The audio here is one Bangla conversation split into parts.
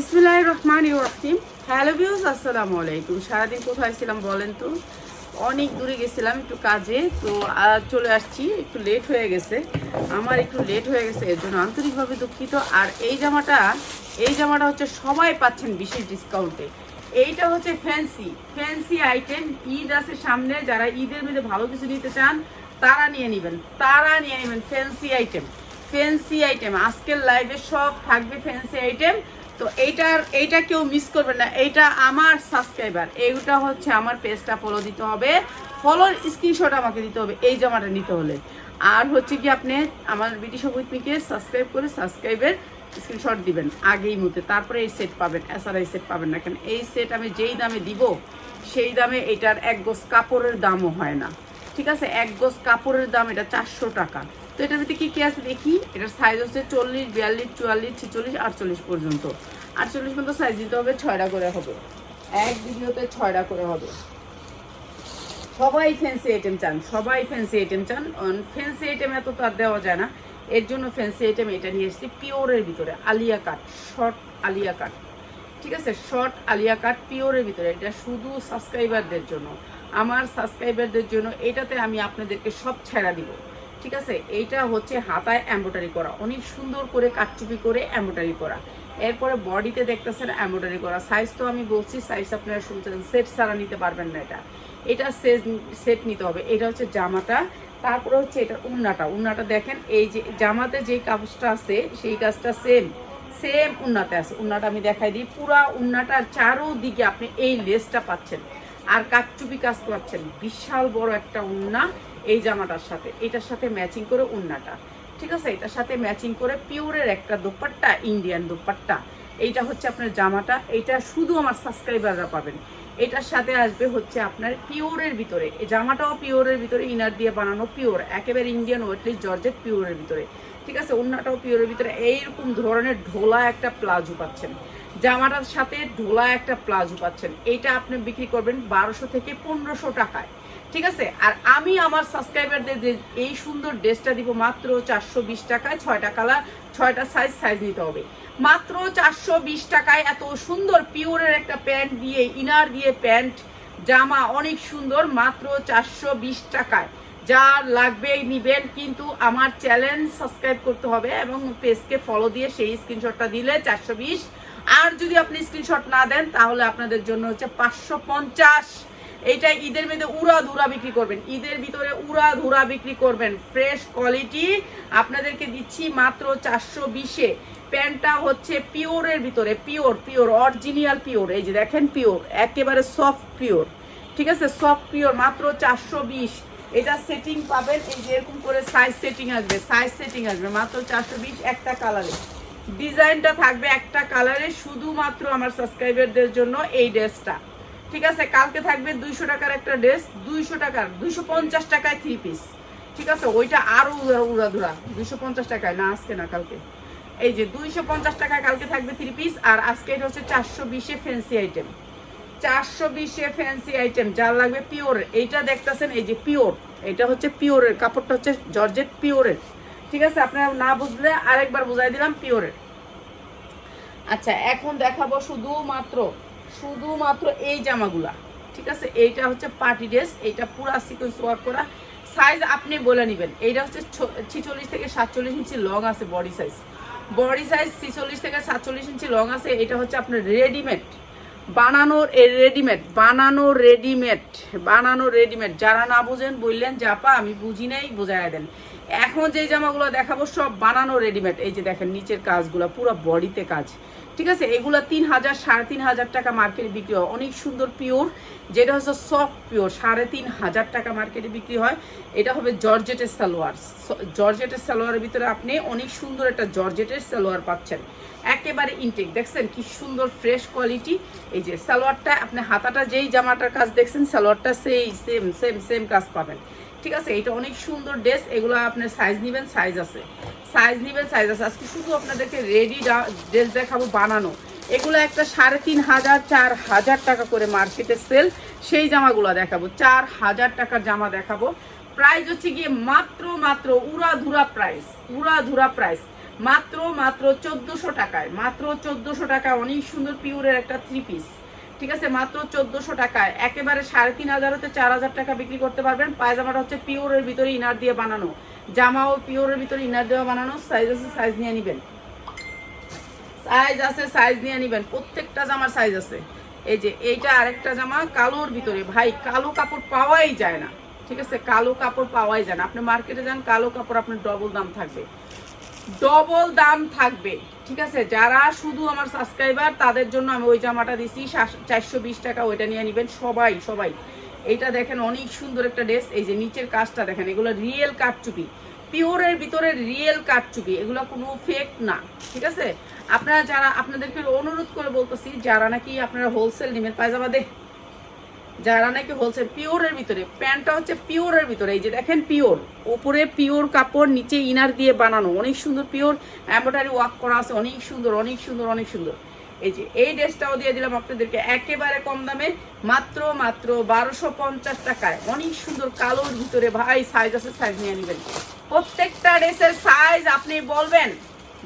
বিসমিল্লাহ রহমান রহিম হ্যালো ভিউজ আসসালামু আলাইকুম। সারাদিন কোথায় ছিলাম বলেন তো? অনেক দূরে গেছিলাম একটু কাজে, তো চলে আসছি। একটু লেট হয়ে গেছে। আমার একটু লেট হয়ে গেছে, এর জন্য আন্তরিকভাবে দুঃখিত। আর এই জামাটা এই জামাটা হচ্ছে সবাই পাচ্ছেন বিশেষ ডিসকাউন্টে এইটা হচ্ছে ফ্যান্সি ফ্যান্সি আইটেম ঈদ আছে সামনে, যারা ঈদের মধ্যে ভালো কিছু নিতে চান, তারা নিয়ে নেবেন। তারা নিয়ে নেবেন ফ্যান্সি আইটেম ফ্যান্সি আইটেম আজকের লাইভে সব থাকবে ফ্যান্সি আইটেম তো এইটার, এইটা কেউ মিস করবে না। এইটা আমার সাবস্ক্রাইবার এইটা হচ্ছে আমার পেজটা ফলো দিতে হবে। ফলোর স্ক্রিনশট আমাকে দিতে হবে, এই জামাটা নিতে হলে। আর হচ্ছে কি আপনি আমার বিটি সবুজমিকে সাবস্ক্রাইব করে সাবস্ক্রাইবের স্ক্রিনশট দিবেন, আগেই মতে তারপরে এই সেট পাবেন এই সেট পাবেন না কেন? এই সেট আমি যেই দামে দিব, সেই দামে এটার এক গোস কাপড়ের দামও হয় না। ঠিক আছে? এক গোস কাপড়ের দাম এটা চারশো টাকা। তো এটার ভিতরে কি কি আছে দেখি? এটার সাইজ হচ্ছে চল্লিশ, বিয়াল্লিশ, চুয়াল্লিশ, ছেচল্লিশ, আটচল্লিশ পর্যন্ত। আটচল্লিশ পর্যন্ত সাইজ দিতে হবে, ছয়টা করে হবে। এক ভিডিওতে ছয়টা করে হবে। সবাই ফ্যান্সি আইটেম চান, সবাই ফ্যান্সি আইটেম চান। ফ্যান্সি আইটেম এত তো আর দেওয়া যায় না। এর জন্য ফ্যান্সি আইটেম এটা নিয়ে এসেছি পিওরের ভিতরে, Alia cut short Alia cut ঠিক আছে? শর্ট আলিয়া কাট পিওরের ভিতরে। এটা শুধু সাবস্ক্রাইবারদের জন্য। আমার সাবস্ক্রাইবারদের জন্য এটাতে আমি আপনাদেরকে সব ছেড়া দিব। ঠিক আছে? এইটা হচ্ছে হাতায় এম্ব্রয়ডারি করা। অনেক সুন্দর করে কাটচুপি করে এম্ব্রয়ডারি করা। এরপরে বডিতে দেখতেছেন এম্ব্রয়ডারি করা। সাইজ তো আমি বলছি সাইজ আপনারা শুনছেন সেট ছাড়া নিতে পারবেন না এটা। এটা সেট সেট নিতে হবে। এটা হচ্ছে জামাটা। তারপরে হচ্ছে এটা উন্নাটা। উন্নাটা দেখেন, এই যে জামাতে যেই কাজটা আছে, সেই কাজটা সেম সেম উন্নাতে আছে। উন্নাটা আমি দেখাই দিই। পুরা উন্নাটার চারোদিকে আপনি এই লেসটা পাচ্ছেন। আর কাকচুপি কাজ পাচ্ছেন। বিশাল বড় একটা উন্না। এই জামাটার সাথে। এটার সাথে ম্যাচিং করে উন্নাটা। ঠিক আছে? এটার সাথে ম্যাচিং করে পিওরের একটা দোপাট্টা ইন্ডিয়ান দোপাট্টা। এইটা হচ্ছে আপনার জামাটা। এইটা শুধু আমার সাবস্ক্রাইবাররা পাবেন। এটার সাথে আসবে হচ্ছে আপনার পিওরের ভিতরে। এই জামাটাও পিওরের ভিতরে ইনার দিয়ে বানানো পিওর। একেবারে ইন্ডিয়ান ওয়েটলি জর্জেট পিওরের ভিতরে। ঠিক আছে? অন্যটাও পিওরের ভিতরে। এইরকম ধরনের ঢোলা একটা প্লাজো পাচ্ছেন। জামাটার সাথে ঢোলা একটা প্লাজো পাচ্ছেন। এইটা আপনি বিক্রি করবেন বারোশো থেকে পনেরোশো টাকায়। ঠিক আছে? আর আমি আমার সাবস্ক্রাইবারদের যে এই সুন্দর ড্রেসটা দিব মাত্র চারশো বিশ টাকায়, ছয়টা কালার ছয়টা সাইজ সাইজ নিতে হবে। মাত্র চারশো বিশ টাকায় এত সুন্দর পিওরের একটা প্যান্ট দিয়ে ইনার দিয়ে প্যান্ট জামা অনেক সুন্দর, মাত্র চারশো বিশ টাকায়। যা লাগবে নিবেন, কিন্তু আমার চ্যানেল সাবস্ক্রাইব করতে হবে এবং পেজকে ফলো দিয়ে সেই স্ক্রিনশটটা দিলে চারশো বিশ। আর যদি আপনি স্ক্রিনশট না দেন, তাহলে আপনাদের জন্য হচ্ছে পাঁচশো পঞ্চাশ। এইটা ঈদের মধ্যে উড়া ধুরা বিক্রি করবেন। ঈদের ভিতরে উড়া ধুরা বিক্রি করবেন। ফ্রেশ কোয়ালিটি আপনাদেরকে দিচ্ছি মাত্র চারশো বিশে। প্যান্টটা হচ্ছে পিওরের ভিতরে পিওর পিওর অরিজিনাল পিওর এই যে দেখেন পিওর একেবারে সফট পিওর ঠিক আছে? সফট পিওর মাত্র চারশো বিশ। এটা সেটিং পাবেন, এই যে এরকম করে সাইজ সেটিং আসবে সাইজ সেটিং আসবে, মাত্র চারশো বিশ একটা কালারে ডিজাইনটা থাকবে একটা কালারে শুধুমাত্র আমার সাবস্ক্রাইবারদের জন্য এই ড্রেসটা ঠিক আছে, কালকে থাকবে দুইশো টাকার একটা ড্রেস দুইশো টাকার, দুইশো পঞ্চাশ টাকায় থ্রি পিস ঠিক আছে, ওইটা আরও উড়া উড়া ধুরা, দুইশো পঞ্চাশ টাকায়। না, আজকে না, কালকে। এই যে দুইশো পঞ্চাশ টাকায় কালকে থাকবে থ্রি পিস আর আজকে এটা হচ্ছে চারশো বিশে ফ্যান্সি আইটেম চারশো বিশে ফ্যান্সি আইটেম যার লাগবে পিওর এইটা দেখতেছেন, এই যে পিওর এটা হচ্ছে পিওরের কাপড়টা হচ্ছে জর্জেট পিওরের ঠিক আছে, আপনারা না বুঝলে আরেকবার বুঝাই দিলাম পিওরের আচ্ছা এখন দেখাবো শুধুমাত্র শুধুমাত্র এই জামাগুলা, ঠিক আছে? এইটা হচ্ছে পার্টি ড্রেস, এইটা পুরা সিকোয়েন্স ওয়ার্ক করা। সাইজ আপনি বলে নেবেন, এইটা হচ্ছে ছিচল্লিশ থেকে সাতচল্লিশ ইঞ্চি লং আছে বডি সাইজ বডি সাইজ ছিচল্লিশ থেকে সাতচল্লিশ ইঞ্চি লং আছে এটা হচ্ছে আপনার রেডিমেড বানানোর রেডিমেড বানানো রেডিমেড বানানো রেডিমেড যারা না বুঝেন, বললেন জাপা আমি বুঝি নাই বোঝায় দেন। এখন যে জামাগুলো দেখাবো, সব বানানো রেডিমেড এই যে দেখেন, নিচের কাজগুলো, পুরো বডিতে কাজ। ঠিক আছে? এগুলো তিন হাজার, সাড়ে তিন হাজার টাকা মার্কেটে বিক্রি হয়। অনেক সুন্দর পিওর যেটা হচ্ছে সফট পিওর সাড়ে তিন হাজার টাকা মার্কেটে বিক্রি হয়। এটা হবে জর্জেটের সালোয়ার জর্জেটের সালোয়ারের ভিতরে আপনি অনেক সুন্দর একটা জর্জেটের সালোয়ার পাচ্ছেন। একেবারে ইনটেক দেখছেন কি সুন্দর ফ্রেশ কোয়ালিটি এই যে সালোয়ারটা আপনি হাতাটা যেই জামাটার কাজ দেখছেন সালোয়ারটা সেই সেম সেম সেম কাজ পাবেন। ঠিক আছে? এটা অনেক সুন্দর ড্রেস এগুলো আপনার সাইজ নেবেন সাইজ আছে। সাইজ নেবেন সাইজ আছে। আজকে শুধু আপনাদেরকে রেডি ড্রেস দেখাবো বানানো। এগুলো একটা সাড়ে তিন হাজার, চার হাজার টাকা করে মার্কেটে সেল সেই জামাগুলো দেখাবো। চার হাজার টাকার জামা দেখাবো। প্রাইস হচ্ছে গিয়ে মাত্র মাত্র উড়া ধুরা প্রাইস উড়া ধুরা প্রাইস মাত্র মাত্র চোদ্দোশো টাকায়, মাত্র চোদ্দোশো টাকা অনেক সুন্দর পিওরের একটা থ্রি পিস ঠিক আছে? মাত্র চোদ্দোশো টাকায়। একেবারে সাড়ে তিন হাজার হতে চার হাজার টাকা বিক্রি করতে পারবেন। পায়জামাটা হচ্ছে পিওরের ভিতরে ইনার দিয়ে বানানো। জামাও পিওরের ভিতরে ইনার দেওয়া বানানো সাইজ আছে সাইজ নিয়ে নেবেন। সাইজ আছে সাইজ নিয়ে নেবেন। প্রত্যেকটা জামার সাইজ আছে। এই যে এইটা আরেকটা জামা কালোর ভিতরে। ভাই, কালো কাপড় পাওয়াই যায় না। ঠিক আছে? কালো কাপড় পাওয়াই যায় না। আপনি মার্কেটে যান, কালো কাপড় আপনার ডবল দাম থাকবে। ডবল দাম থাকবে। ঠিক আছে? যারা শুধু আমার সাবস্ক্রাইবার তাদের জন্য আমি ওই জামাটা দিছি চারশো বিশ টাকা, ওইটা নিয়ে নেবেন। সবাই সবাই। এইটা দেখেন, অনেক সুন্দর একটা ড্রেস। এই যে নিচের কাজটা দেখেন, এগুলো রিয়েল কাঠচুপি। পিওরের ভিতরে রিয়েল কাঠচুপি, এগুলো কোনো ফেক না, ঠিক আছে? আপনারা যারা, আপনাদেরকে অনুরোধ করে বলতেছি, যারা নাকি আপনারা হোলসেল নেবেন পায়জামা দে যারা নাকি হোলসেল পিওরের ভিতরে, প্যান্টটা হচ্ছে পিওরের ভিতরে। এই যে দেখেন পিওর উপরে পিওর কাপড়, নিচে ইনার দিয়ে বানানো, অনেক সুন্দর পিওর এম্ব্রয়ডারি ওয়ার্ক করা আছে, অনেক সুন্দর অনেক সুন্দর অনেক সুন্দর। এই যে, এই ড্রেসটাও দিয়ে দিলাম আপনাদেরকে একেবারে কম দামে, মাত্র মাত্র বারোশো পঞ্চাশ টাকায়। অনেক সুন্দর কালোর ভিতরে ভাই সাইজ আছে সাইজ নিয়ে নেবেন। প্রত্যেকটা ড্রেসের সাইজ আপনি বলবেন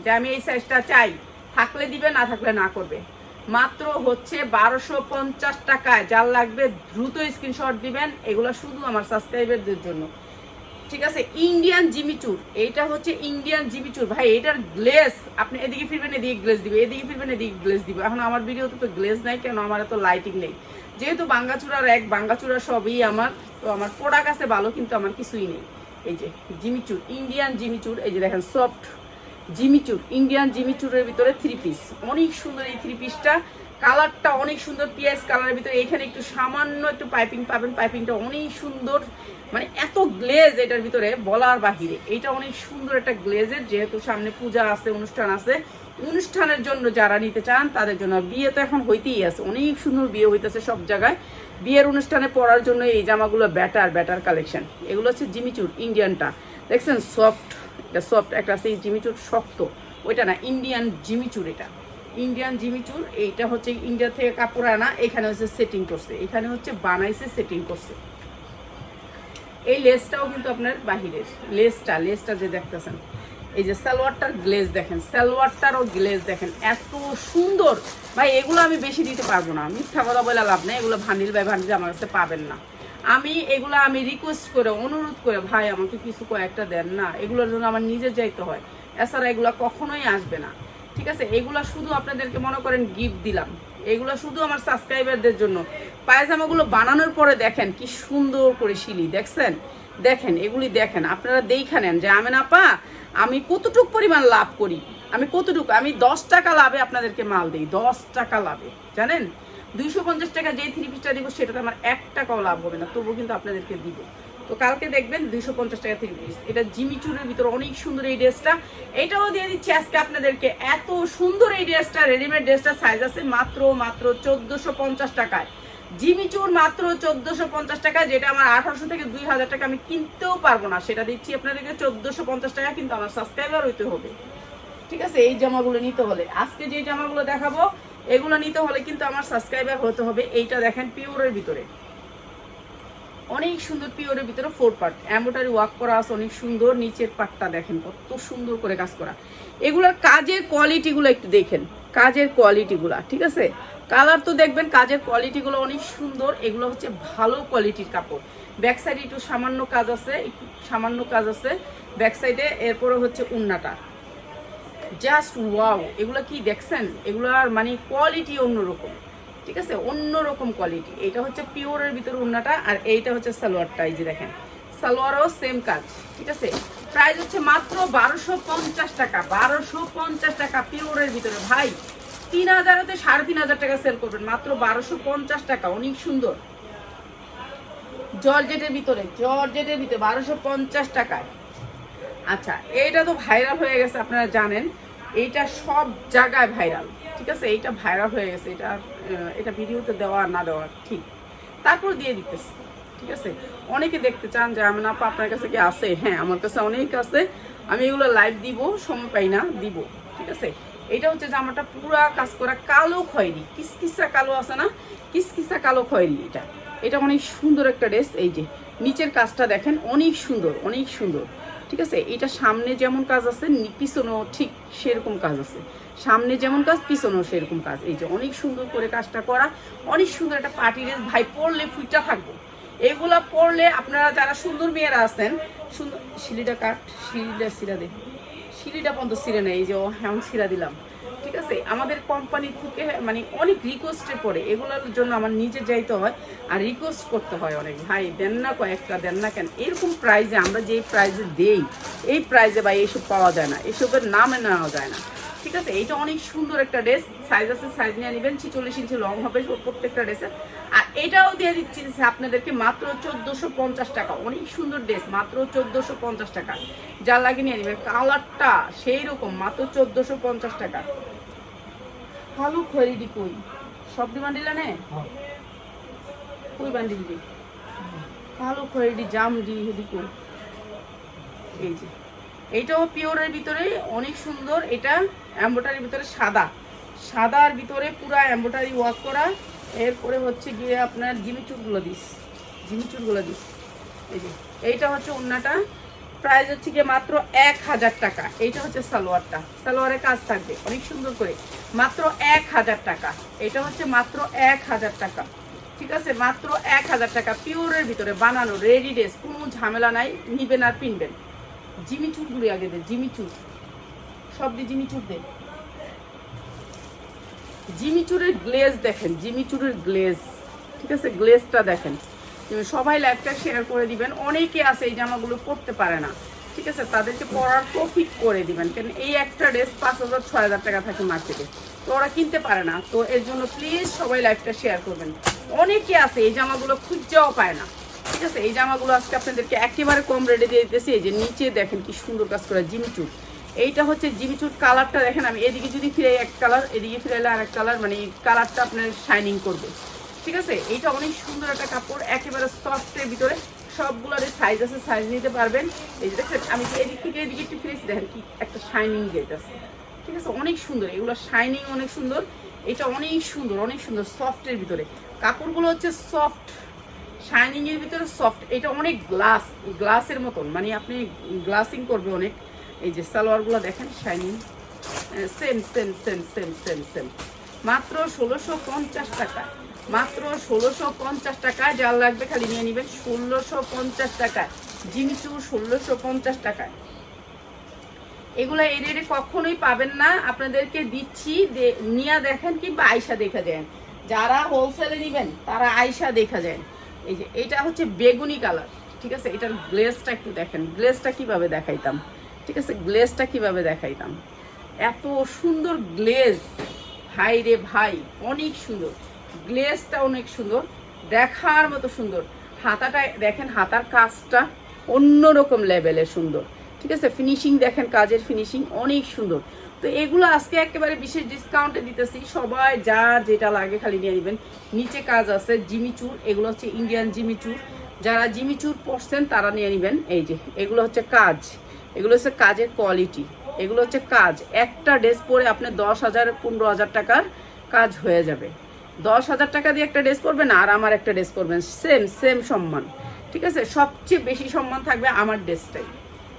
যে আমি এই সাইজটা চাই। থাকলে দিবে, না থাকলে না করবে। মাত্র হচ্ছে বারোশো পঞ্চাশ টাকায়। যার লাগবে দ্রুত স্ক্রিনশট দিবেন। এগুলো শুধু আমার সাবস্ক্রাইবারদের জন্য। ঠিক আছে? ইন্ডিয়ান জিমিচুর এইটা হচ্ছে ইন্ডিয়ান জিমিচুর ভাই এটার গ্লেস আপনি এদিকে ফিরবেন, এদিকে গ্লেস দিবে, এদিকে ফিরবেন, এদিকে গ্লেস দিবে। এখন আমার ভিডিওতে তো গ্লেস নাই, কেন আমার এত লাইটিং নেই? যেহেতু বাঙ্গাচুরার এক বাঙ্গাচুরা সবই আমার, তো আমার প্রোডাক্ট আছে ভালো, কিন্তু আমার কিছুই নেই। এই যে জিমিচুর ইন্ডিয়ান জিমিচুর এই যে দেখেন সফট জিমিচুর ইন্ডিয়ান জিমিচুরের ভিতরে থ্রি পিস অনেক সুন্দর এই থ্রি পিসটা কালারটা অনেক সুন্দর, পিএস কালারের ভিতরে। এখানে একটু সামান্য একটু পাইপিং পাবেন। পাইপিংটা অনেক সুন্দর। মানে এত গ্লেজ এটার ভিতরে বলার বাহিরে। এটা অনেক সুন্দর একটা গ্লেজের, যেহেতু সামনে পূজা আছে, অনুষ্ঠান আছে। অনুষ্ঠানের জন্য যারা নিতে চান, তাদের জন্য বিয়ে তো এখন হইতেই আছে। অনেক সুন্দর বিয়ে হইতেছে সব জায়গায়। বিয়ের অনুষ্ঠানে পরার জন্য এই জামাগুলো ব্যাটার ব্যাটার কালেকশন। এগুলো হচ্ছে জিমিচুর, ইন্ডিয়ানটা। দেখছেন, সফট, এটা সফট, একটা আছে এই জিমিচুর শক্ত। ওইটা না, ইন্ডিয়ান জিমিচুর এটা। ইন্ডিয়ান জিমিচুর এইটা হচ্ছে ইন্ডিয়া থেকে কাপড় আনা, এখানে হচ্ছে সেটিং করছে। এখানে হচ্ছে বানাইছে সেটিং করছে। এই লেসটাও কিন্তু আপনার বাহিরের। লেসটা লেসটা যে দেখতেছেন, এই যে সালোয়ারটার গ্লেজ দেখেন, সালোয়ারটারও গ্লেজ দেখেন, এত সুন্দর। ভাই, এগুলো আমি বেশি দিতে পারব না। মিথ্যা কথা বলে লাভ নেই, এগুলো ভান্ডিল বাই ভান্ডিল আমার কাছে পাবেন না। আমি এগুলো আমি রিকোয়েস্ট করে, অনুরোধ করে, ভাই, আমাকে কিছু কয়েকটা দেন না। এগুলোর জন্য আমার নিজে যাইতে হয়। এছাড়া এগুলো কখনোই আসবে না। ঠিক আছে? এগুলো শুধু আপনাদেরকে মনে করেন গিফট দিলাম। এগুলো শুধু আমার সাবস্ক্রাইবারদের জন্য। পায়জামাগুলো বানানোর পরে দেখেন কি সুন্দর করে শিলি, দেখছেন? দেখেন, এগুলি দেখেন। আপনারা দেখে নেন যে, আমি না পা, আমি কতটুক পরিমাণ লাভ করি? আমি কতটুকু, আমি দশ টাকা লাভে আপনাদেরকে মাল দিই, দশ টাকা লাভে। জানেন? দুইশো পঞ্চাশ টাকা যেই থ্রি পিসটা দিব, সেটাতে আমার এক টাকাও লাভ হবে না, তবুও কিন্তু আপনাদেরকে দিব। তো কালকে দেখবেন দুইশো পঞ্চাশ টাকা থ্রি পিস এটা জিমিচুরের ভিতরে অনেক সুন্দর এই ড্রেসটা। এটাও দিয়ে দিচ্ছি আজকে আপনাদেরকে। এত সুন্দর এই ড্রেসটা রেডিমেড ড্রেসটা সাইজ আছে মাত্র মাত্র চোদ্দোশো পঞ্চাশ টাকায়। জিমিচুর মাত্র চোদ্দোশো পঞ্চাশ টাকা যেটা আমার আঠারোশো থেকে দুই হাজার টাকা আমি কিনতেও পারব না। সেটা দিচ্ছি আপনাদেরকে চোদ্দোশো পঞ্চাশ টাকা, কিন্তু আমার সাবস্ক্রাইবার হইতে হবে। ঠিক আছে? এই জামাগুলো নিতে হলে। আজকে যে জামাগুলো দেখাবো, এগুলো নিতে হলে কিন্তু আমার সাবস্ক্রাইবার হতে হবে। এইটা দেখেন পিওরের ভিতরে। অনেক সুন্দর পিওরের ভিতরে ফোর পার্ট এম্বোটারি ওয়ার্ক করা আছে, অনেক সুন্দর। নিচের পার্টটা দেখেন, কত সুন্দর করে কাজ করা। এগুলোর কাজের কোয়ালিটিগুলো একটু দেখেন। কাজের কোয়ালিটিগুলো ঠিক আছে? কালার তো দেখবেন, কাজের কোয়ালিটিগুলো অনেক সুন্দর। এগুলো হচ্ছে ভালো কোয়ালিটির কাপড়। ব্যাক সাইডে একটু সামান্য কাজ আছে, একটু সামান্য কাজ আছে। ব্যাক সাইডে এরপরে হচ্ছে উন্নাটা। জাস্ট ওয়াও এগুলো কি দেখছেন? এগুলোর মানে কোয়ালিটি অন্যরকম। ঠিক আছে? অন্যরকম কোয়ালিটি এটা হচ্ছে পিওরের ভিতরে উন্নাটা আর এইটা হচ্ছে সালোয়ারটা, এই যে দেখেন। সালোয়ারও সেম কাজ, ঠিক আছে? প্রাইস হচ্ছে মাত্র বারোশো পঞ্চাশ টাকা, বারোশো পঞ্চাশ টাকা পিওরের ভিতরে। ভাই, তিন হাজার হতে সাড়ে তিন হাজার টাকা সেল করবেন, মাত্র বারোশো পঞ্চাশ টাকা, অনেক সুন্দর। জর্জেটের ভিতরে জর্জেটের ভিতরে বারোশো পঞ্চাশ টাকায়। আচ্ছা এইটা তো ভাইরাল হয়ে গেছে, আপনারা জানেন। এইটা সব জায়গায় ভাইরাল ঠিক আছে, এইটা ভাইরাল হয়ে গেছে, এটা এটা ভিডিওতে দেওয়া না দেওয়া, ঠিক। তারপর দিয়ে দিতেছি, ঠিক আছে। অনেকে দেখতে চান যে আমি না আপনার কাছে কি আছে? হ্যাঁ আমার কাছে অনেক আছে। আমি এগুলো লাইভ দিব, সময় পাই না, দিব, ঠিক আছে। এটা হচ্ছে জামাটা পুরা কাজ করা কালো খয়েরি, কিসকিসা কালো আছে না? কিসকিসা কালো খয়েরি এটা। এটা অনেক সুন্দর একটা ড্রেস এই যে, নিচের কাজটা দেখেন, অনেক সুন্দর অনেক সুন্দর, ঠিক আছে। এটা সামনে যেমন কাজ আছে পিছনেও ঠিক সেরকম কাজ আছে। সামনে যেমন কাজ, পিছনেও সেরকম কাজ। এই যে অনেক সুন্দর করে কাজটা করা, অনেক সুন্দর একটা পার্টি ড্রেস ভাই, পরলে ফুইটা থাকব। এগুলা পরলে আপনারা যারা সুন্দর মেয়েরা আছেন, সুন্দর সিঁড়িটা কাট সিঁড়িটা সিরা দে। সিঁড়িটা পর্যন্ত সিরে নেই এই যে ও হ্যাঁ সিরা দিলাম। ঠিক আছে? আমাদের কোম্পানি থেকে মানে অনেক রিকোয়েস্টে পড়ে। এগুলোর জন্য আমার নিজে যাইতে হয়, আর রিকোয়েস্ট করতে হয় অনেক। ভাই, দেন না কয়েকটা, দেন না কেন? এরকম প্রাইজে আমরা যেই প্রাইজে দেই, এই প্রাইজে ভাই এইসব পাওয়া যায় না। এসবের নামে নেওয়া যায় না। ঠিক আছে এইটা অনেক সুন্দর একটা ড্রেস সাইজ আছে সাইজ নিয়ে নেবেন ছিচল্লিশ ইঞ্চি লং হবে প্রত্যেকটা ড্রেসের। আর এটাও দিয়ে দিচ্ছি আপনাদেরকে মাত্র চোদ্দোশো পঞ্চাশ টাকা অনেক সুন্দর ড্রেস মাত্র চোদ্দোশো পঞ্চাশ টাকা। যা লাগে নিয়ে নেবেন কালারটা সেই রকম মাত্র চোদ্দোশো পঞ্চাশ টাকা। ভালো খয়েরিটি কই? সব বান্ডিলা নে কই বান্ডিল দি ভালো খয়েরিটি জাম দি হেদি কই এই যে এইটাও পিওরের ভিতরে অনেক সুন্দর এটা এম্বোটারির ভিতরে সাদা। সাদার ভিতরে পুরো এম্বোটারি ওয়ার্ক করা। এরপরে হচ্ছে গিয়ে আপনার জিমিচুরগুলো দিস। জিমিচুরগুলো দিস। এই যে, এইটা হচ্ছে ওন্নাটা। প্রাইস হচ্ছে গিয়ে মাত্র এক হাজার টাকা। এইটা হচ্ছে সালোয়ারটা। সালোয়ারের কাজ থাকবে, অনেক সুন্দর করে। মাত্র এক হাজার টাকা। এটা হচ্ছে মাত্র এক হাজার টাকা। ঠিক আছে? মাত্র এক হাজার টাকা। পিওরের ভিতরে বানানো রেডি ড্রেস কোনো ঝামেলা নাই। নিবেন আর পিনবেন। জিমি চুরগুলি আগে দে জিমি চুর সব দিয়ে জিমি চুর দে জিমি চুরের গ্লেজ দেখেন, জিমি চুরের গ্লেজ ঠিক আছে? গ্লেজটা দেখেন। সবাই লাইভটা শেয়ার করে দিবেন। অনেকে আছে এই জামাগুলো পরতে পারে না, ঠিক আছে? তাদেরকে পরার প্রফিট করে দিবেন। কেন এই একটা ড্রেস পাঁচ হাজার, ছয় হাজার টাকা থাকে মার্কেটে তো ওরা কিনতে পারে না। তো এর জন্য প্লিজ সবাই লাইভটা শেয়ার করবেন। অনেকে আছে এই জামাগুলো খুঁজেও পায় না, ঠিক আছে? এই জামাগুলো আজকে আপনাদেরকে একেবারে কম রেটে দিয়ে দিতেছি। যে নিচে দেখেন কি সুন্দর কাজ করা জিমিচুর এইটা হচ্ছে জিমিচুর কালারটা দেখেন আমি, এদিকে যদি ফিরে এক কালার, এদিকে ফিরাইলে আর এক কালার মানে কালারটা আপনার শাইনিং করবে। ঠিক আছে? এইটা অনেক সুন্দর একটা কাপড়, একেবারে সফটের ভিতরে। সবগুলোর সাইজ আছে সাইজ নিতে পারবেন। এই যে দেখছেন আমি এদিক থেকে এদিকে একটু ফিরেছি, দেখেন কি একটা শাইনিং যেতেছে ঠিক আছে? অনেক সুন্দর, এগুলো শাইনিং অনেক সুন্দর। এটা অনেক সুন্দর অনেক সুন্দর সফটের ভিতরে। কাপড়গুলো হচ্ছে সফট শাইনিং এর ভিতরে সফট এটা অনেক গ্লাস গ্লাসের মতন মানে আপনি গ্লাসিং করবে অনেক। এই যে সালোয়ারগুলো দেখেন shining same same same same same same মাত্র ষোলোশো পঞ্চাশ টাকা। মাত্র ষোলোশো পঞ্চাশ টাকায় যার লাগবে খালি নিয়ে নেবেন, ষোলোশো পঞ্চাশ টাকায় জিমিচু ষোলোশো পঞ্চাশ টাকায় এগুলো এই রেটে কখনোই পাবেন না। আপনাদেরকে দিচ্ছি নিয়ে দেখেন কিংবা আয়সা দেখা যায় যারা হোলসেলে নেবেন, তারা আয়সা দেখা যায় এই যে, এটা হচ্ছে বেগুনি কালার ঠিক আছে? এটার গ্লেজটা একটু দেখেন। গ্লেজটা কীভাবে দেখাইতাম? ঠিক আছে গ্লেজটা কীভাবে দেখাইতাম? এত সুন্দর গ্লেজ ভাই রে ভাই, অনেক সুন্দর। গ্লেজটা অনেক সুন্দর, দেখার মতো সুন্দর। হাতাটা, দেখেন হাতার কাজটা অন্যরকম লেভেলের সুন্দর। ঠিক আছে ফিনিশিং দেখেন, কাজের ফিনিশিং অনেক সুন্দর। তো এগুলো আজকে একেবারে বিশেষ ডিসকাউন্টে দিতেছি। সবাই যার যেটা লাগে খালি নিয়ে নেবেন। নিচে কাজ আছে জিমিচুর এগুলো হচ্ছে ইন্ডিয়ান জিমিচুর যারা জিমিচুর পড়ছেন তারা নিয়ে নেবেন। এই যে, এগুলো হচ্ছে কাজ। এগুলো হচ্ছে কাজের কোয়ালিটি এগুলো হচ্ছে কাজ। একটা ড্রেস পরে আপনি দশ হাজার, পনেরো হাজার টাকার কাজ হয়ে যাবে। দশ হাজার টাকা দিয়ে একটা ড্রেস পরবেন আর আমার একটা ড্রেস পরবেন। সেম সেম সম্মান। ঠিক আছে? সবচেয়ে বেশি সম্মান থাকবে আমার ড্রেসটাই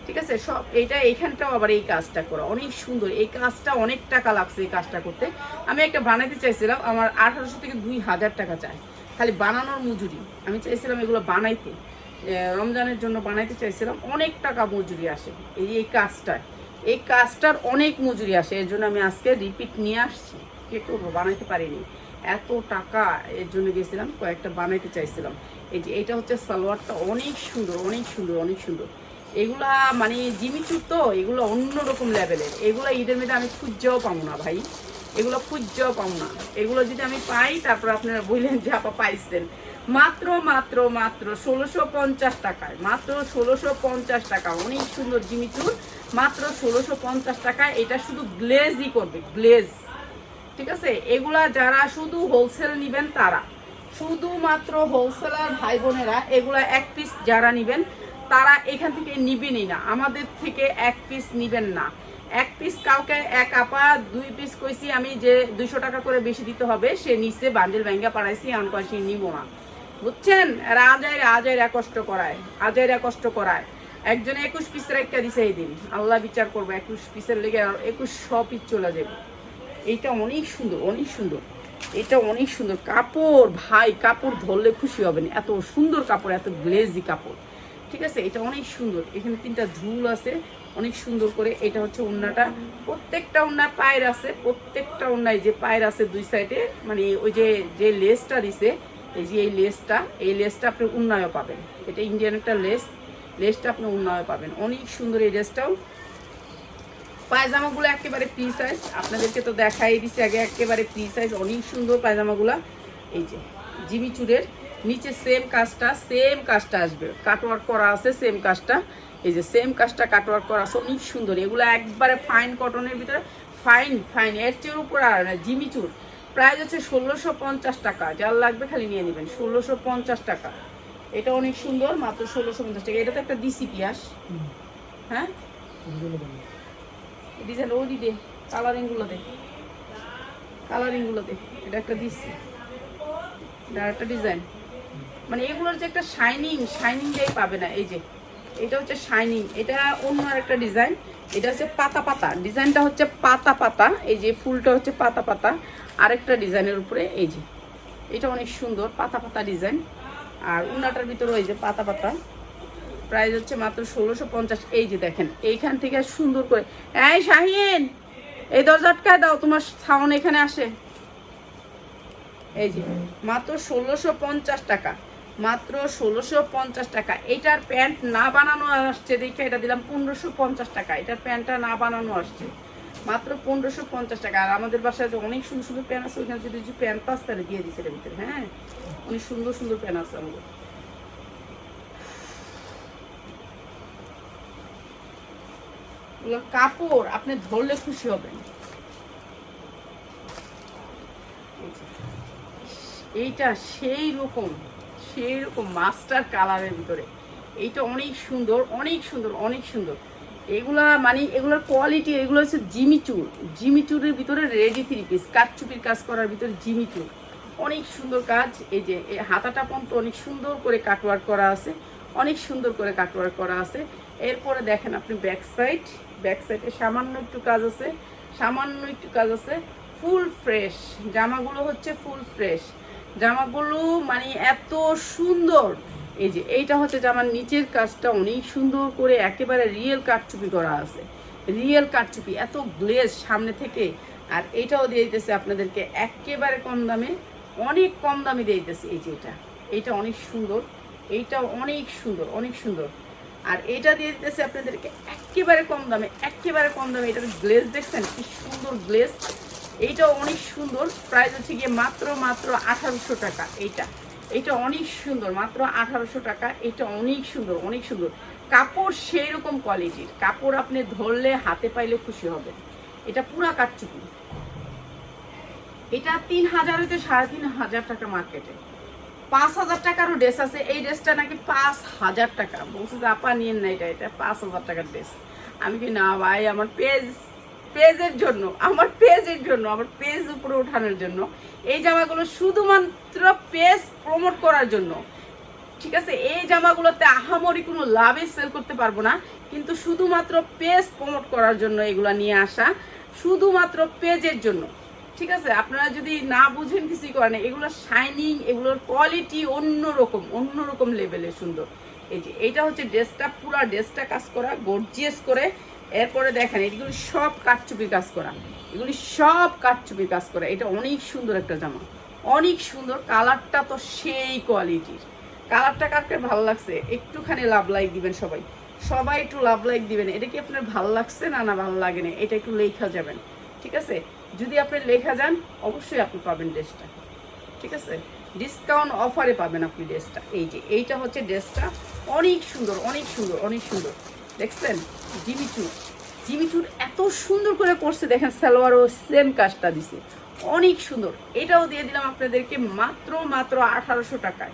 ঠিক আছে? সব, এইটা এইখানটাও আবার এই কাজটা করা। অনেক সুন্দর। এই কাজটা অনেক টাকা লাগছে এই কাজটা করতে। আমি একটা বানাতে চাইছিলাম, আমার আঠারোশো থেকে দুই হাজার টাকা চাই। খালি বানানোর মজুরি। আমি চাইছিলাম এগুলো বানাইতে। রমজানের জন্য বানাইতে চাইছিলাম অনেক টাকা মজুরি আসে। এই এই কাজটায়। এই কাজটার অনেক মজুরি আসে, এর জন্য আমি আজকে রিপিট নিয়ে আসছি। কে করব? বানাইতে পারিনি। এত টাকা এর জন্য গেছিলাম, কয়েকটা বানাইতে চাইছিলাম। এই যে এটা হচ্ছে সালোয়ারটা অনেক সুন্দর অনেক সুন্দর অনেক সুন্দর। এগুলা মানে জিমিচুর তো, এগুলো অন্যরকম লেভেলের এগুলো ঈদের মধ্যে আমি খুঁজেও পাবো না ভাই। এগুলো খুঁজেও পাবো না এগুলো যদি আমি পাই, তারপর আপনারা বললেন যে আপা পাইছেন। মাত্র মাত্র মাত্র ষোলোশো পঞ্চাশ টাকায়, মাত্র ষোলোশো পঞ্চাশ টাকা। অনেক সুন্দর জিমিচুর মাত্র ষোলোশো পঞ্চাশ টাকায়। এটা শুধু গ্লেজই করবে গ্লেজ ঠিক আছে? এগুলা যারা শুধু হোলসেল নিবেন তারা, শুধুমাত্র হোলসেলার ভাই বোনেরা এগুলা এক পিস যারা নিবেন, তারা এখান থেকে নিবেনই না। আমাদের থেকে এক পিস নিবেন না। এক পিস কাউকে এক আপা, দুই পিস কইছি আমি যে দুইশো টাকা করে বেশি দিতে হবে, সে নিচে বান্ডেল ব্যাঙ্গা পাড়াইছি কয়েছি নিব না। বুঝছেন? রাজাইরা আজাইরা কষ্ট করায়, আজাইরা কষ্ট করায়। একজনে একুশ পিসের একটা দিছে এই দিন। আল্লাহ বিচার করব, একুশ পিসের লেগে একুশ, শ পিস চলে যাবে। এইটা অনেক সুন্দর অনেক সুন্দর। এটা অনেক সুন্দর। কাপড়, ভাই, কাপড় ধরলে খুশি হবেন। এত সুন্দর কাপড়, এত গ্লেজি কাপড়। ঠিক আছে? এটা অনেক সুন্দর। এখানে তিনটা ঝুল আছে। অনেক সুন্দর করে এটা হচ্ছে উন্নাটা প্রত্যেকটা উন্নায় পায়ের আছে, প্রত্যেকটা উন্নায় যে পায়ের আছে দুই সাইডে মানে ওই যে যে লেসটা দিছে, এই যে এই লেসটা এই লেসটা আপনি উন্নয় পাবেন। এটা ইন্ডিয়ান একটা লেস, লেসটা আপনি উন্নয় পাবেন। অনেক সুন্দর এই লেসটাও। পায়জামাগুলো একেবারে ফ্রি সাইজ আপনাদেরকে তো দেখাই দিছি আগে, একেবারে ফ্রি সাইজ অনেক সুন্দর পায়জামাগুলো। এই যে জিমি চুরের নিচে সেম কাজটা সেম কাজটা আসবে। কাটওয়ার্ক করা আছে সেম কাজটা। এই যে সেম কাজটা কাটওয়ার্ক করা আছে অনেক সুন্দর। এগুলো একবারে ফাইন কটনের ভিতরে ফাইন ফাইন এর চেয়ে উপর আর না, জিমি চুর। প্রাইস হচ্ছে ষোলোশো পঞ্চাশ টাকা, যার লাগবে খালি নিয়ে নেবেন, ষোলোশো পঞ্চাশ টাকা। এটা অনেক সুন্দর, মাত্র ষোলোশো পঞ্চাশ টাকা। এটা তো একটা দিসি পিয়াস হ্যাঁ? ডিজাইন ওই দে কালারিংগুলো দে কালারিংগুলো দে এটা একটা দিচ্ছি এটা একটা ডিজাইন মানে এগুলোর যে একটা শাইনিং শাইনিং যাই পাবে না, এই যে। এটা হচ্ছে শাইনিং এটা অন্য একটা ডিজাইন এটা হচ্ছে পাতা পাতা ডিজাইনটা হচ্ছে পাতা পাতা, এই যে ফুলটা হচ্ছে পাতা পাতা, আরেকটা ডিজাইনের উপরে এই যে, এটা অনেক সুন্দর পাতা পাতা ডিজাইন আর উন্নাটার ভিতরে ওই যে পাতা পাতা প্রাইস হচ্ছে মাত্র ষোলোশো পঞ্চাশ, এই যে দেখেন, এইখান থেকে সুন্দর করে, এই শাহিন, এই দরজা আটকায় দাও, তোমার সাউন্ড এখানে আসে, এই যে, মাত্র ষোলোশো পঞ্চাশ টাকা। মাত্র ষোলোশো পঞ্চাশ টাকা। এইটার প্যান্ট না বানানো আসছে দেখে এটা দিলাম পনেরোশো পঞ্চাশ টাকা। এটার প্যান্টটা না বানানো আসছে। মাত্র পনেরোশো পঞ্চাশ টাকা। আর আমাদের বাসায় যে অনেক সুন্দর সুন্দর প্যান্ট আছে, ওইখানে যদি প্যান্ট পাস তাহলে দিয়ে দিচ্ছে এর ভিতরে হ্যাঁ? অনেক সুন্দর সুন্দর প্যান্ট আছে আমাদের। কাপড়, আপনি ধরলে খুশি হবেন। এইটা সেই রকম। সেই রকম মাস্টার কালারের ভিতরে। এইটা অনেক সুন্দর অনেক সুন্দর অনেক সুন্দর। এগুলা মানে এগুলোর কোয়ালিটি এগুলো হচ্ছে জিমিচুর জিমিচুরের ভিতরে রেডি থ্রি পিস কাঠচুপির কাজ করার ভিতরে জিমিচুর অনেক সুন্দর কাজ, এই যে হাতাটা পর্যন্ত অনেক সুন্দর করে কাটওয়ার্ক করা আছে। অনেক সুন্দর করে কাটওয়ার্ক করা আছে। এরপরে দেখেন আপনি ব্যাক সাইড ব্যাক সাইডে সামান্য একটু কাজ আছে। সামান্য একটু কাজ আছে ফুল ফ্রেশ জামাগুলো হচ্ছে ফুল ফ্রেশ জামাগুলো মানে এত সুন্দর। এই যে এইটা হচ্ছে জামার নিচের কাজটা অনেক সুন্দর করে একেবারে রিয়েল কাটচুপি করা আছে। রিয়েল কাটচুপি এত গ্লেজ সামনে থেকে। আর এটাও দিয়ে দিতেছে আপনাদেরকে একেবারে কম দামে, অনেক কম দামে দিয়ে দিতেছে এই যে এটা। এইটা অনেক সুন্দর এইটা অনেক সুন্দর অনেক সুন্দর। আর এটা দিয়ে দিতেছে আপনাদেরকে একেবারে কম দামে, একেবারে কম দামে। এটার গ্লেজ দেখছেন, কি সুন্দর গ্লেজ এইটা অনেক সুন্দর। প্রাইস হচ্ছে গিয়ে মাত্র মাত্র আঠারোশো টাকা এইটা। এটা অনেক সুন্দর, মাত্র আঠারোশো টাকা। এটা অনেক সুন্দর অনেক সুন্দর। কাপড় সেই রকম কোয়ালিটির। কাপড় আপনি ধরলে, হাতে পাইলে খুশি হবে। এটা পুরা কাটচুপি এটা তিন হাজার হইতে সাড়ে তিন হাজার টাকা মার্কেটে। পাঁচ হাজার টাকারও ড্রেস আছে। এই ড্রেসটা নাকি পাঁচ হাজার টাকা। বলছে যে, আপা, নিয়েন না এটা। এটা পাঁচ হাজার টাকার ড্রেস। আমি কি না ভাই, আমার পেজ পেজের জন্য, আমার পেজের জন্য, আমার পেজ উপরে ওঠানোর জন্য, এই জামাগুলো শুধুমাত্র পেজ প্রমোট করার জন্য। ঠিক আছে? এই জামাগুলোতে আহামরি কোনো লাভে সেল করতে পারব না, কিন্তু শুধুমাত্র পেজ প্রমোট করার জন্য এগুলো নিয়ে আসা, শুধুমাত্র পেজের জন্য। ঠিক আছে? আপনারা যদি না বুঝেন কিছুই করেন এগুলো শাইনিং এগুলোর কোয়ালিটি অন্যরকম অন্যরকম লেভেলের সুন্দর। এই যে এটা হচ্ছে ড্রেসটা পুরো ড্রেসটা কাজ করা গর্জিয়াস করে এরপরে দেখেন, এগুলো সব কাঠচুপি কাজ করা। এগুলি সব কাঠচুপি কাজ করা। এটা অনেক সুন্দর একটা জামা। অনেক সুন্দর। কালারটা তো সেই কোয়ালিটির। কালারটা কারকে ভালো লাগছে? একটুখানি লাভ লাইক দিবেন সবাই। সবাই একটু লাভ লাইক দিবেন। এটা কি আপনার ভালো লাগছে না না ভালো লাগে না? এটা একটু লেখা যাবেন। ঠিক আছে? যদি আপনি লেখা যান, অবশ্যই আপনি পাবেন ড্রেসটা। ঠিক আছে? ডিসকাউন্ট অফারে পাবেন আপনি ড্রেসটা। এই যে, এইটা হচ্ছে ড্রেসটা। অনেক সুন্দর অনেক সুন্দর অনেক সুন্দর। দেখছেন? জিমিচুর জিমিচুর এত সুন্দর করে করছে, দেখেন সালোয়ারও সেম কাজটা দিছে। অনেক সুন্দর। এটাও দিয়ে দিলাম আপনাদেরকে মাত্র মাত্র আঠারোশো টাকায়।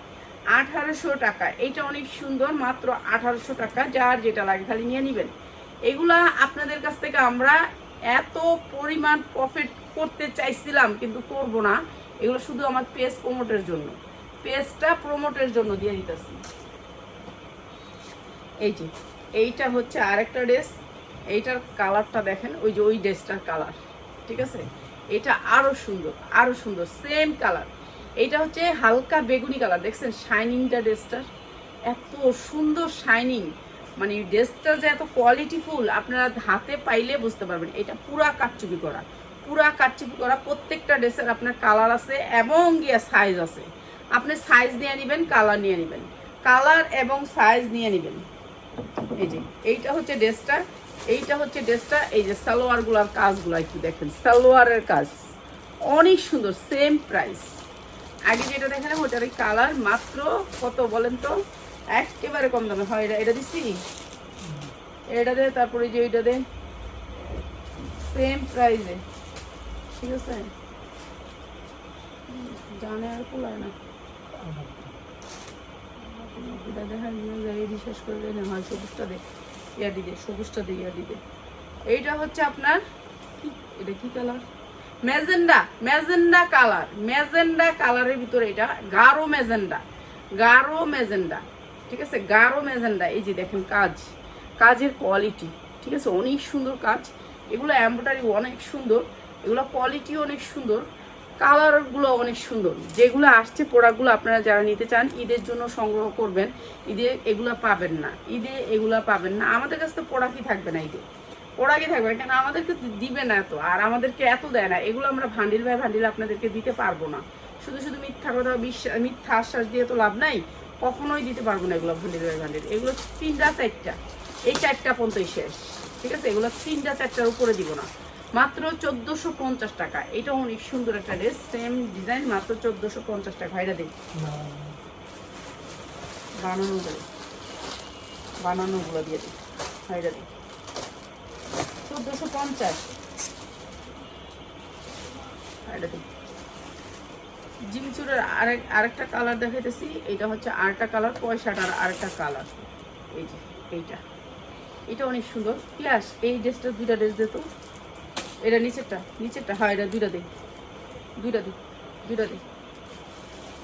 আঠারোশো টাকা। এইটা অনেক সুন্দর, মাত্র আঠারোশো টাকা। যার যেটা লাগে খালি নিয়ে নেবেন। এগুলা আপনাদের কাছ থেকে আমরা এত পরিমাণ প্রফিট করতে চাইছিলাম, কিন্তু করব না। এগুলো শুধু আমার পেজ প্রমোটের জন্য। পেজটা প্রমোটের জন্য দিয়ে দিতেছি। এই যে এইটা হচ্ছে আরেকটা ড্রেস। এইটার কালারটা দেখেন, ওই যে ওই ড্রেসটার কালার, ঠিক আছে? এটা আরও সুন্দর আরও সুন্দর সেম কালার এইটা হচ্ছে হালকা বেগুনি কালার দেখছেন? শাইনিংটা ড্রেসটার। এত সুন্দর শাইনিং মানে ড্রেসটা যে এত কোয়ালিটিফুল আপনারা হাতে পাইলে বুঝতে পারবেন। এটা পুরা কাটচুপি করা, পুরা কাটচুপি করা। প্রত্যেকটা ড্রেসের আপনার কালার আছে এবং গিয়া সাইজ আছে। আপনি সাইজ নিয়ে নেবেন কালার নিয়ে নেবেন। কালার এবং সাইজ নিয়ে নেবেন। এই যে, এইটা হচ্ছে ড্রেসটা এইটা হচ্ছে ড্রেসটা এই যে সালোয়ারগুলোর কাজগুলো একটু দেখেন, সালোয়ারের কাজ। অনেক সুন্দর সেম প্রাইস আগে যেটা দেখেন ওটার কালার মাত্র কত বলেন তো? একেবারে কম দামে। হয়, এটা এটা দিচ্ছি? এটা দে, তারপরে যে ওইটা দে। সেম প্রাইসে ঠিক আছে? জানে আর না। এটা দেখা যায় বিশ্বাস করলে না হয়, সবুজটা দে, ইয়া দিবে, সবুজটা দিয়ে ইয়া দিবে। এইটা হচ্ছে আপনার এটা কি colour magenta magenta colour magenta কালারের ভিতরে এটা গাঢ় ম্যাজেন্ডা গাঢ় ম্যাজেন্ডা, ঠিক আছে? গাঢ় ম্যাজেন্ডা, এই যে দেখেন কাজ, কাজের কোয়ালিটি ঠিক আছে? অনেক সুন্দর কাজ, এগুলো এমব্রয়ডারি অনেক সুন্দর, এগুলো কোয়ালিটি অনেক সুন্দর কালারগুলো অনেক সুন্দর। যেগুলো আসছে প্রোডাক্টগুলো আপনারা যারা নিতে চান, ঈদের জন্য সংগ্রহ করবেন। ঈদে এগুলো পাবেন না। ঈদে এগুলো পাবেন না। আমাদের কাছে তো প্রোডাক্টই থাকবে না ঈদে। প্রোডাক্টই থাকবে না। কেন? আমাদেরকে দিবে না এত আর আমাদেরকে এত দেয় না। এগুলো আমরা ভান্ডিল ভাই ভান্ডিল আপনাদেরকে দিতে পারব না। শুধু শুধু মিথ্যা কথা, বিশ্বাস, মিথ্যা আশ্বাস দিয়ে তো লাভ নাই। কখনোই দিতে পারব না এগুলো ভান্ডিল ভাই ভান্ডিল। এগুলো তিনটা চারটা। এই চারটা পর্যন্তই শেষ। ঠিক আছে? এগুলো তিনটা চারটার উপরে দিব না। মাত্র চোদ্দোশো পঞ্চাশ টাকা। এটা অনেক সুন্দর একটা ড্রেস সেম ডিজাইন মাত্র চোদ্দোশো পঞ্চাশ টাকা। ভাইরা দিই বানানো বানানোগুলো দিয়ে দিই ভাইরা দিই চোদ্দোশো পঞ্চাশ। ভাইরা দিই জিমিচুরের আরেক, আরেকটা কালার দেখাইতেছি। এটা হচ্ছে আরেকটা কালার পয়সাটার আরেকটা কালার এই যে, এইটা। এটা অনেক সুন্দর। প্লাস এই ড্রেসটা দুইটা ড্রেস দিত এটা নিচেরটা নিচেরটা, হয়, এটা দুইটা দিই। দুইটা দিই দুইটা দিই।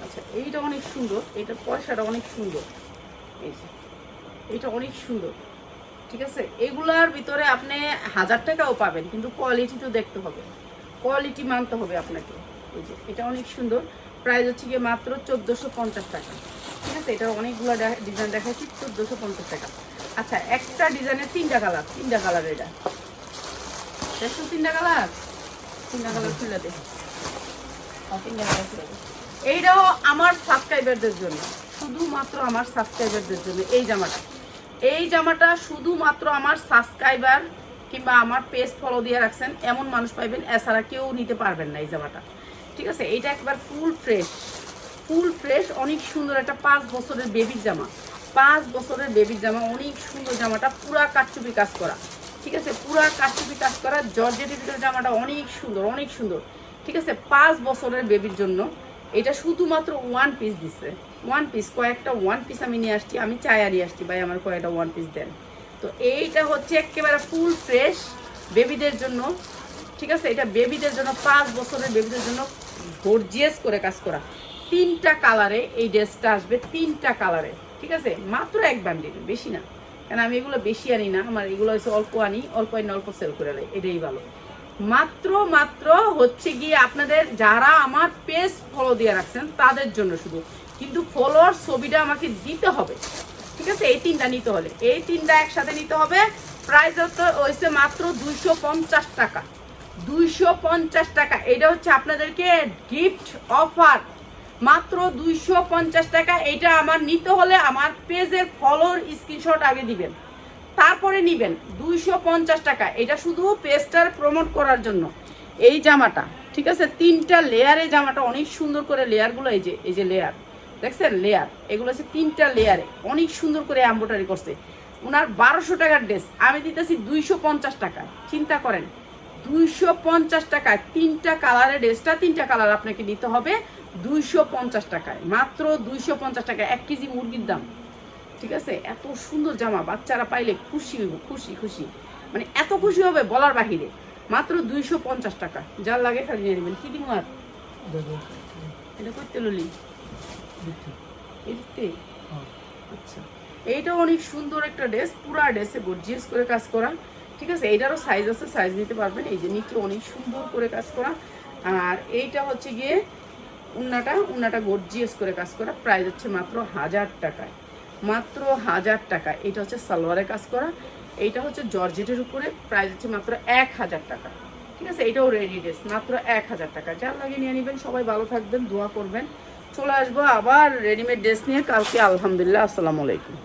আচ্ছা এইটা অনেক সুন্দর, এটা পয়সাটা অনেক সুন্দর। এই যে অনেক সুন্দর, ঠিক আছে? এগুলার ভিতরে আপনি হাজার টাকাও পাবেন, কিন্তু কোয়ালিটি তো দেখতে হবে। কোয়ালিটি মানতে হবে আপনাকে। এই যে, এটা অনেক সুন্দর। প্রাইস হচ্ছে গিয়ে মাত্র চোদ্দোশো পঞ্চাশ টাকা। ঠিক আছে? এটা অনেকগুলো ডিজাইন দেখাচ্ছি চোদ্দোশো পঞ্চাশ টাকা। আচ্ছা একটা ডিজাইনের তিনটা কালার তিনটা কালার এটা। দেখছ তিনটা কালার তিনটা কালার খুলে দে। তিনটা কালার খুলে দে। এইটাও আমার সাবস্ক্রাইবারদের জন্য শুধুমাত্র আমার সাবস্ক্রাইবারদের জন্য এই জামাটা। এই জামাটা শুধুমাত্র আমার সাবস্ক্রাইবার কিংবা আমার পেজ ফলো দিয়ে রাখছেন এমন মানুষ পাইবেন এছাড়া কেউ নিতে পারবেন না এই জামাটা। ঠিক আছে? এইটা একবার ফুল ফ্রেশ ফুল ফ্রেশ অনেক সুন্দর একটা পাঁচ বছরের বেবির জামা। পাঁচ বছরের বেবির জামা অনেক সুন্দর জামাটা পুরা কাটচুপি কাজ করা। ঠিক আছে? পুরা কাটচুপি কাজ করা জর্জেটের ভিতরে জামাটা অনেক সুন্দর অনেক সুন্দর। ঠিক আছে? পাঁচ বছরের বেবির জন্য। এটা শুধুমাত্র ওয়ান পিস দিচ্ছে ওয়ান পিস কয়েকটা ওয়ান পিস আমি নিয়ে আসছি। আমি চায়া নিয়ে আসছি, ভাই, আমার কয়েকটা ওয়ান পিস দেন। তো এইটা হচ্ছে একেবারে ফুল ফ্রেশ বেবিদের জন্য। ঠিক আছে? এটা বেবিদের জন্য, পাঁচ বছরের বেবিদের জন্য গর্জিয়াস করে কাজ করা। তিনটা কালারে এই ড্রেসটা আসবে, তিনটা কালারে ঠিক আছে? মাত্র এক বান্ডিল বেশি না। কারণ আমি এগুলো বেশি আনি না, আমার এগুলো হচ্ছে অল্প আনি অল্প আনি, অল্প সেল করে নেয় এটাই ভালো। মাত্র মাত্র হচ্ছে গিয়ে আপনাদের যারা আমার পেজ ফলো দিয়ে রাখছেন, তাদের জন্য শুধু। কিন্তু ফলোয়ার ছবিটা আমাকে দিতে হবে, ঠিক আছে? এই তিনটা নিতে হলে। এই তিনটা একসাথে নিতে হবে প্রাইস হচ্ছে মাত্র দুইশো পঞ্চাশ টাকা। দুইশো পঞ্চাশ টাকা, এটা হচ্ছে আপনাদেরকে গিফট অফার মাত্র দুইশো পঞ্চাশ টাকা। এটা আমার নিতে হলে আমার পেজের ফলোর স্ক্রিনশট আগে দিবেন। তারপরে নিবেন দুইশো পঞ্চাশ টাকা। এটা শুধু পেজটার প্রমোট করার জন্য। এই জামাটা, ঠিক আছে? তিনটা লেয়ারে জামাটা, অনেক সুন্দর করে লেয়ারগুলো এই যে এই যে লেয়ার দেখছেন? লেয়ার এগুলো হচ্ছে তিনটা লেয়ারে অনেক সুন্দর করে এম্ব্রয়ডারি করছে। ওনার বারোশো টাকার ড্রেস আমি দিতেছি দুইশো পঞ্চাশ টাকা। চিন্তা করেন, দুইশো পঞ্চাশ টাকায় তিনটা কালারের ড্রেসটা তিনটা কালার আপনাকে নিতে হবে। দুইশো পঞ্চাশ টাকায়, মাত্র দুইশো পঞ্চাশ টাকায় এক কেজি মুরগির দাম। ঠিক আছে? এত সুন্দর জামা, বাচ্চারা পাইলে খুশি হইব, খুশি খুশি। মানে এত খুশি হবে বলার বাহিরে, মাত্র দুইশো পঞ্চাশ টাকা। যার লাগে খালি নিয়ে নেবেন। কি দিব আর? এটা করতে ললি? আচ্ছা। এইটা অনেক সুন্দর একটা ড্রেস, পুরা ড্রেসে গর্জিয়াস করে কাজ করা। ঠিক আছে? এইটারও সাইজ আছে সাইজ নিতে পারবেন। এই যে নিচে অনেক সুন্দর করে কাজ করা। আর এইটা হচ্ছে গিয়ে উন্নাটা উন্নাটা গর্জিয়াস করে কাজ করা। প্রাইস হচ্ছে মাত্র হাজার টাকায়। মাত্র হাজার টাকা এটা হচ্ছে সালোয়ারে কাজ করা। এইটা হচ্ছে জর্জেটের উপরে। প্রাইস হচ্ছে মাত্র এক হাজার টাকা। ঠিক আছে? এটাও রেডি ড্রেস মাত্র এক হাজার টাকা। যার লাগে নিয়ে নেবেন। সবাই ভালো থাকবেন, দোয়া করবেন। চলে আসব আবার রেডিমেড ড্রেস নিয়ে। কালকে আলহামদুলিল্লাহ। আসসালামু আলাইকুম।